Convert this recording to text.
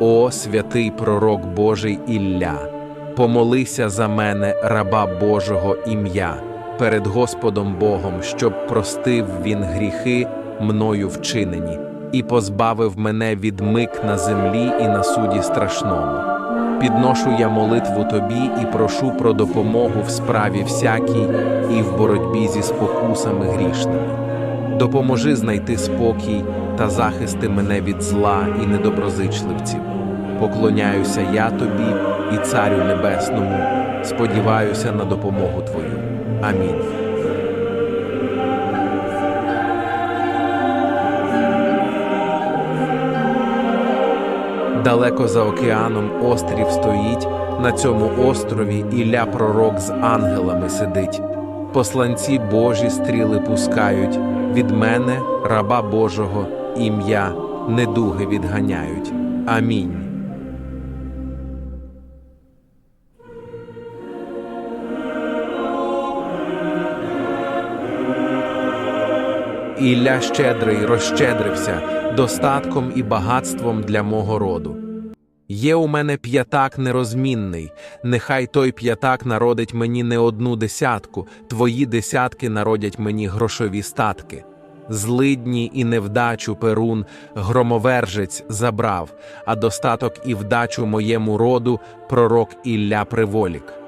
О, святий пророк Божий Ілля, помолися за мене, раба Божого ім'я, перед Господом Богом, щоб простив він гріхи мною вчинені, і позбавив мене від мик на землі і на суді страшному. Підношу я молитву тобі і прошу про допомогу в справі всякій і в боротьбі зі спокусами грішними. Допоможи знайти спокій та захисти мене від зла і недоброзичливців. Поклоняюся я тобі і Царю Небесному, сподіваюся на допомогу Твою. Амінь. Далеко за океаном острів стоїть, на цьому острові Ілля пророк з ангелами сидить. Посланці Божі стріли пускають, від мене, раба Божого, ім'я, недуги відганяють. Амінь. Ілля щедрий розщедрився достатком і багатством для мого роду. Є у мене п'ятак нерозмінний, нехай той п'ятак народить мені не одну десятку, твої десятки народять мені грошові статки. Злидні і невдачу Перун громовержець забрав, а достаток і вдачу моєму роду пророк Ілля Приволік.